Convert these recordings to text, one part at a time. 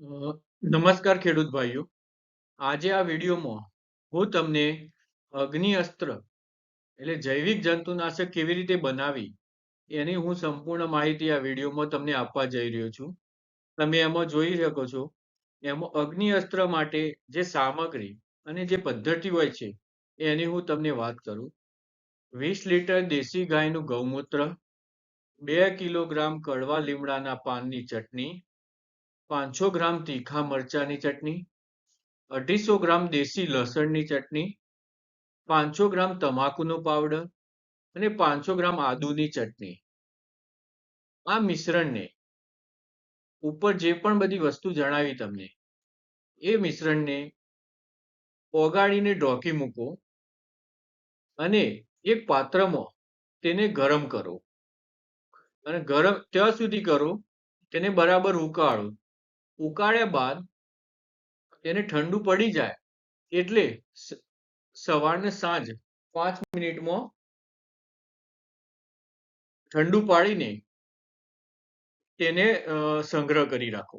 નમસ્કાર ખેડૂત ભાઈઓ. આજે આ વિડીયોમાં હું તમને અગ્નિ અસ્ત્ર એટલે જૈવિક જંતુનાશક કેવી રીતે બનાવી એની હું સંપૂર્ણ માહિતી આ વિડીયોમાં તમને આપવા જઈ રહ્યો છું. તમે એમાં જોઈ શકો છો, એમાં અગ્નિ અસ્ત્ર માટે જે સામગ્રી અને જે પદ્ધતિ હોય છે, એની હું તમને વાત કરું. વીસ લીટર દેશી ગાયનું ગૌમૂત્ર, બે કિલોગ્રામ કડવા લીમડાના પાનની ચટણી પાંચસો ગ્રામ તીખા મરચાની ચટણી, અઢીસો ગ્રામ દેશી લસણની ચટણી, પાંચસો ગ્રામ તમાકુનો પાવડર અને પાંચસો ગ્રામ આદુની ચટણી. આ મિશ્રણને ઉપર જે પણ બધી વસ્તુ જણાવી તમને, એ મિશ્રણને ઓગાળીને ઢોકી મૂકો અને એક પાત્રમાં તેને ગરમ કરો. અને ગરમ, ત્યાં સુધી કરો, તેને બરાબર ઉકાળો. ઉકાળ્યા બાદ તેને ઠંડુ પડી જાય એટલે સવારને સાંજ પાંચ મિનિટમાં ઠંડુ પાડીને તેને સંગ્રહ કરી રાખો.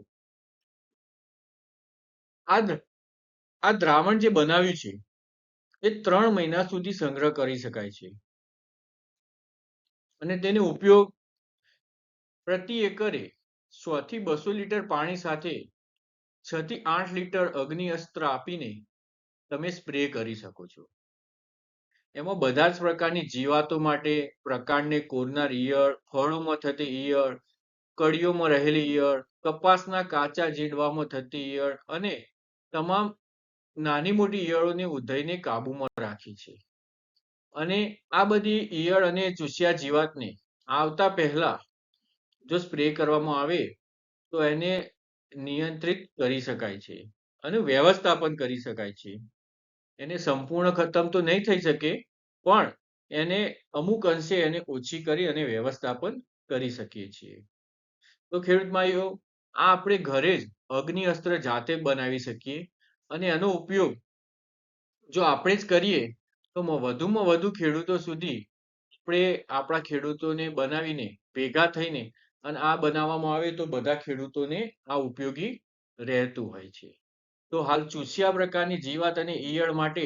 આ આ દ્રાવણ જે બનાવ્યું છે, એ ત્રણ મહિના સુધી સંગ્રહ કરી શકાય છે. અને તેનો ઉપયોગ પ્રતિ એકરે સો થી બસો લીટર પાણી સાથે છ થી આઠ લીટર અગ્નિ અસ્ત્ર આપીને તમે સ્પ્રે કરી શકો છો. એમાં બધા જ પ્રકારની જીવાતો માટે પ્રકાંડને કોરનાર ઈયળ, ફળોમાં થતી ઈયળ કડીઓમાં રહેલી ઈયળ, કપાસના કાચા જીડવામાં થતી ઈયળ અને તમામ નાની મોટી ઈયળોને ઉધઈને કાબુમાં રાખી છે. અને આ બધી ઈયળ અને ચૂસ્યા જીવાતને આવતા પહેલા જો સ્પ્રે કરવામાં આવે, તો એને નિયંત્રિત કરી શકાય છે અને વ્યવસ્થાપન કરી શકાય છે. એને સંપૂર્ણ ખતમ તો નહીં થઈ શકે, પણ એને અમુક અંશે એને ઓછી કરી અને વ્યવસ્થાપન કરી શકીએ છીએ. તો ખેડૂત ભાઈઓ, આ આપણે ઘરે જ અગ્નિ અસ્ત્ર જાતે બનાવી શકીએ અને એનો ઉપયોગ જો આપણે જ કરીએ, તો વધુમાં વધુ ખેડૂતો સુધી આપણે આપણા ખેડૂતોને બનાવીને ભેગા થઈને અને આ બનાવવામાં આવે તો બધા ખેડૂતોને આ ઉપયોગી રહેતું હોય છે. તો હાલ ચૂસ્યા પ્રકારની જીવાત અને ઈયળ માટે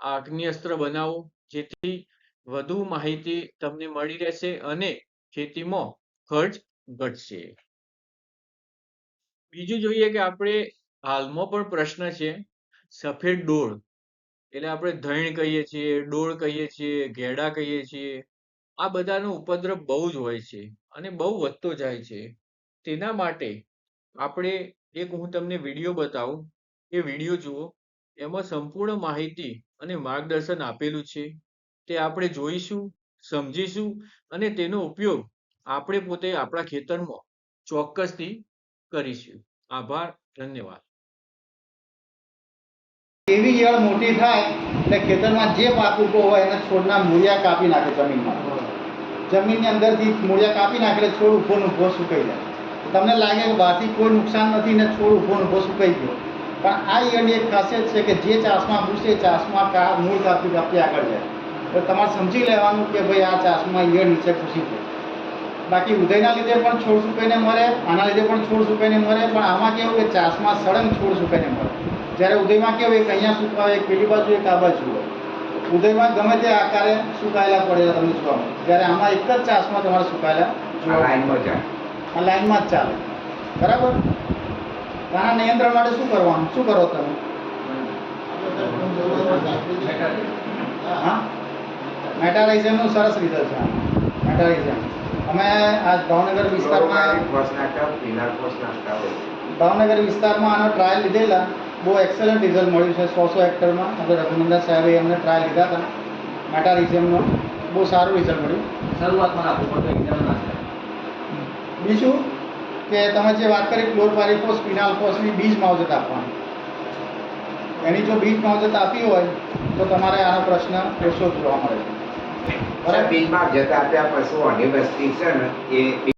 આ અગ્નિઅસ્ત્ર બનાવો, જેથી વધુ માહિતી તમને મળી રહેશે અને ખેતીમાં ખર્ચ ઘટશે. બીજું જોઈએ કે આપણે હાલમાં પણ પ્રશ્ન છે, સફેદ ડોળ. એટલે આપણે ધૈણ કહીએ છીએ, ડોળ કહીએ છીએ, ઘેડા કહીએ છીએ. આ બધાનો ઉપદ્રવ બહુ જ હોય છે અને બહુ વધતો જાય છે. તેના માટે આપણે એક હું તમને વીડિયો બતાવું. એ વીડિયો જુઓ. એમાં સંપૂર્ણ માહિતી અને માર્ગદર્શન આપેલું છે. તે આપણે જોઈશું, સમજીશું અને તેનો ઉપયોગ આપણે પોતે આપણા ખેતરમાં ચોક્કસથી કરીશું. આભાર, ધન્યવાદ. એવી ઈયળ મોટી થાય એટલે ખેતરમાં જે પાક ઊભો હોય એના છોડના મૂળિયા કાપી નાખે જમીનમાં. જમીનની અંદરથી મૂળિયા કાપી નાખે એટલે છોડ ઊભો ને સુકાઈ જાય. તમને લાગે કે બહારથી કોઈ નુકસાન નથી ને છોડ ઊભો ઊભો સુકાઈ ગયો. પણ આ ઈયળની એક ખાસિયત છે કે જે ચાસમાં ઘૂસે, ચાસમાં કા મૂળ કાપી કાપી આગળ જાય. તો તમારે સમજી લેવાનું કે ભાઈ આ ચાસમાં ઈયળ નીચે ઘૂસી છે બાકી ઉદયના લીધે પણ છોડ સુકાઈને મરે, આના લીધે પણ છોડ સુકાઈને મરે, પણ આમાં કેવું કે ચાસમાં સળંગ છોડ સુકાઈને મરે. જ્યારે ઉદયમાં કેવું, એક અહીંયા સુકાવે, એક પેલી બાજુ, એક આ બાજુ હોય. ઉદયમાં ગમે તે આકારે સુકાયેલા પડેલા તમને જોવા મળે. જ્યારે આમાં એક જ ચાસમાં તમારે સુકાયેલા જોવા લાઈનમાં આ લાઈનમાં જ ચાલે. બરાબર? તારા નિયંત્રણ માટે શું કરવાનું? શું કરો તમે? હા? મેટારાઇઝમનું સરસ રિઝલ્ટ છે મેટાલાઇઝમ અમે આ ભાવનગર વિસ્તારમાં ભાવનગર વિસ્તારમાં આનો ટ્રાયલ લીધેલા. બહુ એક્સલન્ટ રિઝલ્ટ મળ્યું છે સો સો એક્ટરમાં આપણે રઘુનંદન સાહેબે અમને ટ્રાયલ લીધા હતા. મેટારિઝમનો બહુ સારું રિઝલ્ટ મળ્યું. શરૂઆતમાં આપવું પડતું. બીજું કે તમે જે વાત કરી ક્લોરપારિફોસ ફિનાલ્ફોસની બીજ માવજત આપવાની. એની જો બીજ માવજત આપી હોય તો તમારે આનો પ્રશ્ન ઓછો જોવા મળે. છે બરાબર બીજમાં જતા ત્યાં પશુ અઢી વસ્તી છે ને? એ